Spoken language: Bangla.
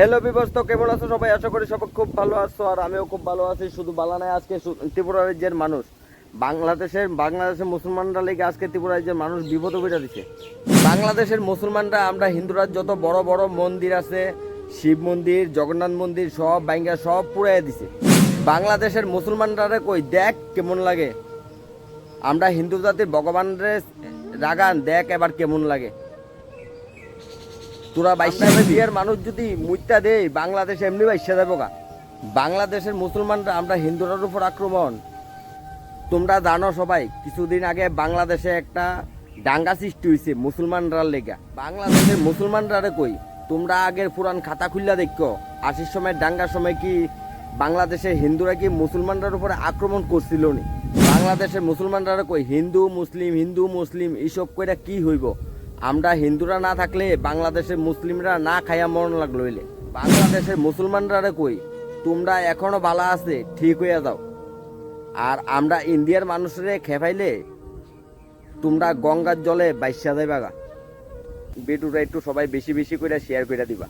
হ্যালো বিবস্ত কেমন আছো সবাই? আশা করি সবাই খুব ভালো আছো, আর আমিও খুব ভালো আছি। শুধু বালা নাই আজকে ত্রিপুরা রাজ্যের মানুষ। বাংলাদেশের বাংলাদেশের মুসলমানরা লেগে আজকে ত্রিপুরা রাজ্যের মানুষ বিপদ করে দিছে। বাংলাদেশের মুসলমানরা, আমরা হিন্দুরা যত বড় বড় মন্দির আছে, শিব মন্দির, জগন্নাথ মন্দির, সব বাইঙ্গা সব পুরাই দিছে। বাংলাদেশের মুসলমানরা কই, দেখ কেমন লাগে। আমরা হিন্দু জাতির ভগবানের রাগান, দেখ এবার কেমন লাগে। তোরা বাইশটা বিয়ের মানুষ যদি মুইতা দেই বাংলাদেশ এমনি বাইশা যাব গা। বাংলাদেশের মুসলমানরা আমরা হিন্দুরার উপর আক্রমণ। তোমরা জানো সবাই, কিছুদিন আগে বাংলাদেশে একটা দাঙ্গা সৃষ্টি হয়েছে মুসলমানরার লেগা। বাংলাদেশের মুসলমানরা রে কই, তোমরা আগের পুরান খাতা খুললা দেখো। আশির সময় দাঙ্গার সময় কি বাংলাদেশের হিন্দুরা কি মুসলমানরার উপরে আক্রমণ করছিল নি? বাংলাদেশের মুসলমানরা কই, হিন্দু, মুসলিম হিন্দু, মুসলিম, এইসব কইরা কি হইব? আমরা হিন্দুরা না থাকলে বাংলাদেশের মুসলিমরা না খাইয়া মরণ লাগল হইলে। বাংলাদেশের মুসলমানরা কই, তোমরা এখনও ভালো আছে, ঠিক হইয়া যাও। আর আমরা ইন্ডিয়ার মানুষরে খেপাইলে তোমরা গঙ্গার জলে বাইশা যাইবাগা। ভিডিওটা একটু সবাই বেশি বেশি করে শেয়ার করে দিবা।